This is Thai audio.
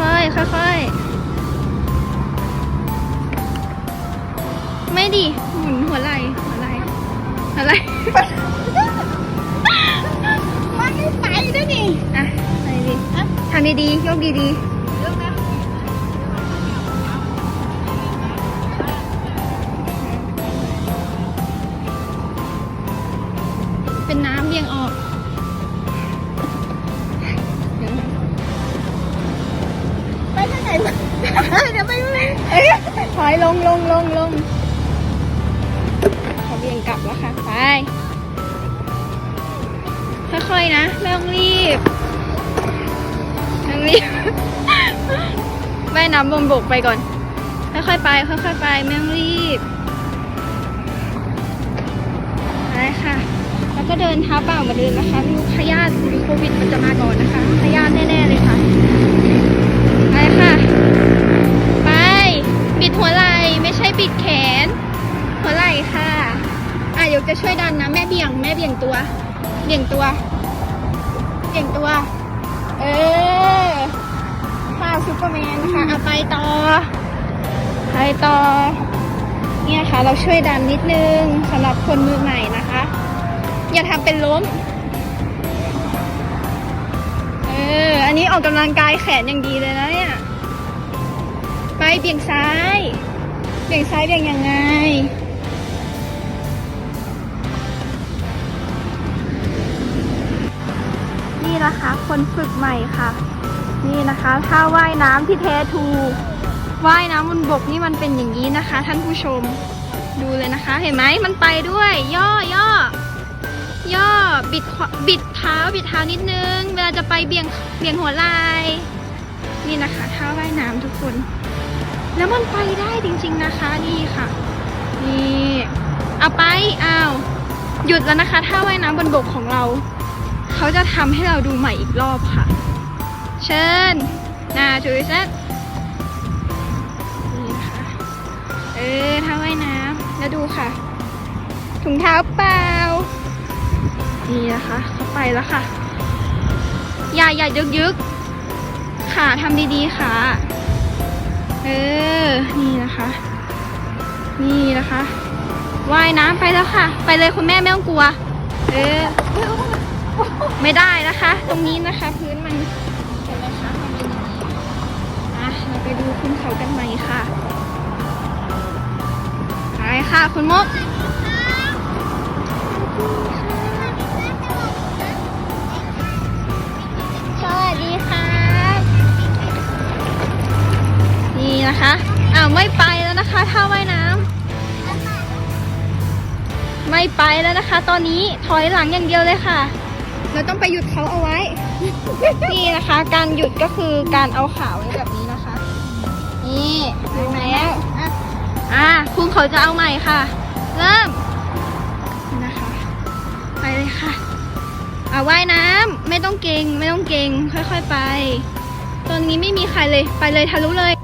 ค่อยๆค่อยๆไม่ดิหมุนหัวไหล่หัวไหล่หัวไหล่มันไม่ไปด้วยนี่อะไปดิทางดีๆยกดีๆ เดี๋ยวไปไม่ถอยลงลงลงลงเขาเบี่ยงกลับแล้วค่ะ ไป ค่อยๆนะ ไม่ต้องรีบไม่ต้องรีบว่ายน้ำบนบกไปก่อน ค่อยๆไป ค่อยๆไป ไม่ต้องรีบไปค่ะ แล้วก็เดินเท้าเปล่ามาเดินนะคะ ไม่รู้พยาธิโควิดมันจะมา บิดแขน หัวไหล่ค่ะ อะเดี๋ยวจะช่วยดันนะ แม่เบี่ยง แม่เบี่ยงตัว เบี่ยงตัว เบี่ยงตัว เออค่ะซูเปอร์แมนค่ะเอาไปต่อ ไปต่อ เนี่ยค่ะ เราช่วยดันนิดนึงสำหรับคนมือใหม่นะคะ อย่าทำเป็นล้ม เออ อันนี้ออกกำลังกายแขนอย่างดีเลยนะเนี่ย ไปเบี่ยงซ้าย เบี่ยงซ้ายเบี่ยงยังไง นี่นะคะ คนฝึกใหม่ค่ะ นี่นะคะท่าว่ายน้ำที่แท้ทูว่ายน้ำบนบกนี่มันเป็นอย่างนี้นะคะ ท่านผู้ชมดูเลยนะคะ เห็นไหมมันไปด้วย ย่อย่อย่อบิดบิดเท้าบิดเท้านิดนึง เวลาจะไปเบี่ยงเบี่ยงหัวไหล่นี่นะคะท่าว่ายน้ำทุกคน แล้วมันไปได้จริง ๆนะคะนี่ค่ะ นี่เอาไปอ้าวหยุดแล้วนะคะท่าว่ายน้ำบนบกของเรา เขาจะทำให้เราดูใหม่อีกรอบค่ะ เชิญนาจูเซตนี่ค่ะเออท่าว่ายน้ำแล้วดูค่ะ ถุงเท้าเปล่านี่นะคะเขาไปแล้วค่ะ อย่าอย่ายึกยึกค่ะทำดีๆค่ะ เออ นี่นะคะ นี่นะคะว่ายน้ำไปแล้วค่ะ ไปเลยคุณแม่ไม่ต้องกลัว เออ ไม่ได้นะคะ ตรงนี้นะคะ พื้นมันเห็นไหมคะมันเป็นอย่างนี้อะเราไปดูคุณเขากันใหม่ค่ะไปค่ะคุณมก นี่นะคะ อ้าวไม่ไปแล้วนะคะท่าว่ายน้ำไม่ไปแล้วนะคะ ตอนนี้ถอยหลังอย่างเดียวเลยค่ะ เราต้องไปหยุดเขาเอาไว้ นี่นะคะ การหยุดก็คือการเอาขาไว้แบบนี้นะคะ นี่ไปแล้วอะอะคุณเขาจะเอาใหม่ค่ะ เริ่มนี่นะคะ ไปเลยค่ะอะว่ายน้ำไม่ต้องเก่งไม่ต้องเก่งค่อย ๆ ไป ตอนนี้ไม่มีใครเลยไปเลยทะลุเลย